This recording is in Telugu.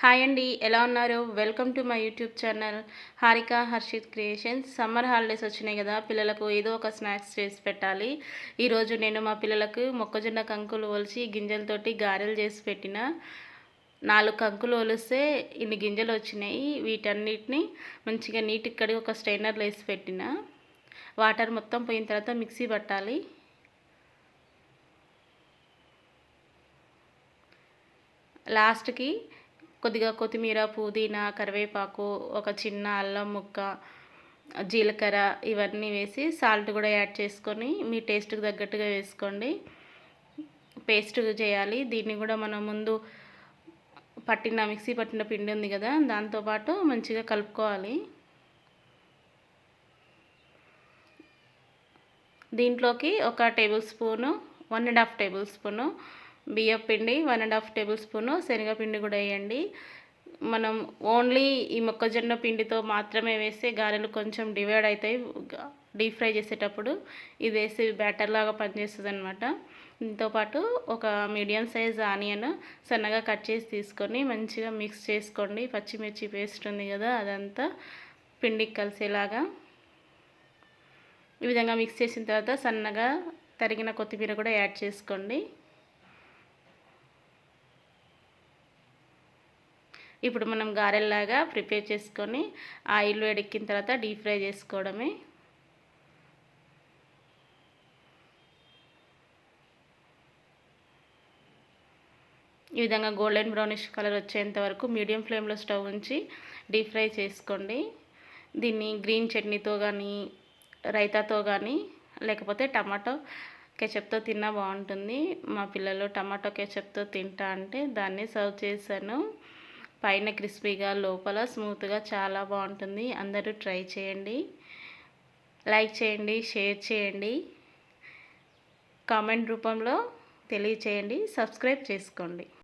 హాయ్ అండి ఎలా ఉన్నారు? Welcome to my YouTube channel Harika Harshit creations. Summer holidays వచ్చినాయి కదా పిల్లలకు ఏదో ఒక స్నాక్స్ చేసి పెట్టాలి. ఈరోజు నేను మా పిల్లలకు మొక్కజొన్న కంకులు ఒలిచి గింజలతోటి గారెలు చేసి పెట్టిన. నాలుగు కంకులు ఒలిస్తే ఇన్ని గింజలు వచ్చినాయి. వీటన్నిటిని మంచిగా నీటికి కడిగి ఒక స్ట్రైనర్లో వేసి పెట్టిన. వాటర్ మొత్తం పోయిన తర్వాత మిక్సీ పట్టాలి. లాస్ట్కి కొద్దిగా కొత్తిమీర పుదీనా కరివేపాకు ఒక చిన్న అల్లం ముక్క జీలకర్ర ఇవన్నీ వేసి సాల్ట్ కూడా యాడ్ చేసుకొని మీ టేస్ట్కి తగ్గట్టుగా వేసుకోండి. పేస్ట్ చేయాలి. దీన్ని కూడా మనం ముందు పట్టిన మిక్సీ పట్టిన పిండి ఉంది కదా దాంతోపాటు మంచిగా కలుపుకోవాలి. దీంట్లోకి ఒక tablespoon one and half tablespoon బియ్యం పిండి one and half tablespoon శనగపిండి కూడా వేయండి. మనం ఓన్లీ ఈ మొక్కజొన్న పిండితో మాత్రమే వేస్తే గారెలు కొంచెం డివైడ్ అవుతాయి. డీప్ ఫ్రై చేసేటప్పుడు ఇది వేసి బ్యాటర్ లాగా పనిచేస్తుంది అనమాట దీంతోపాటు ఒక మీడియం సైజ్ ఆనియన్ సన్నగా కట్ చేసి తీసుకొని మంచిగా మిక్స్ చేసుకోండి. పచ్చిమిర్చి పేస్ట్ ఉంది కదా అదంతా పిండికి కలిసేలాగా. ఈ విధంగా మిక్స్ చేసిన తర్వాత సన్నగా తరిగిన కొత్తిమీర కూడా యాడ్ చేసుకోండి. ఇప్పుడు మనం గారెల్లాగా ప్రిపేర్ చేసుకొని ఆయిల్ వేడెక్కిన తర్వాత డీప్ ఫ్రై చేసుకోవడమే. ఈ విధంగా గోల్డెన్ బ్రౌనిష్ కలర్ వచ్చేంత వరకు మీడియం ఫ్లేమ్లో స్టవ్ ఉంచి డీప్ ఫ్రై చేసుకోండి. దీన్ని గ్రీన్ చట్నీతో కానీ రైతాతో కానీ లేకపోతే టమాటో కెచప్తో తిన్నా బాగుంటుంది. మా పిల్లలు టమాటో కెచప్తో తింటా అంటే దాన్ని సర్వ్ చేశాను. పైన క్రిస్పీగా లోపల స్మూత్గా చాలా బాగుంటుంది. అందరూ ట్రై చేయండి. లైక్ చేయండి షేర్ చేయండి. కామెంట్ రూపంలో తెలియచేయండి. సబ్స్క్రైబ్ చేసుకోండి.